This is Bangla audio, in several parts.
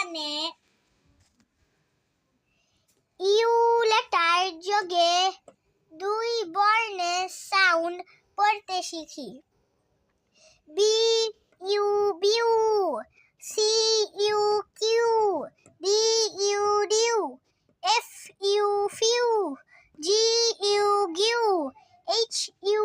এখানে ইউ লেটার যোগে দুই বর্ণের সাউন্ড পড়তে শিখি। বি ইউ বিউ, সি ইউ কিউ, ডি ইউ ডিউ, এফ ইউ ফিউ, G U গিউ, H U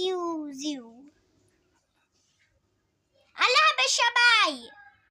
Ziu, ziu. Alá,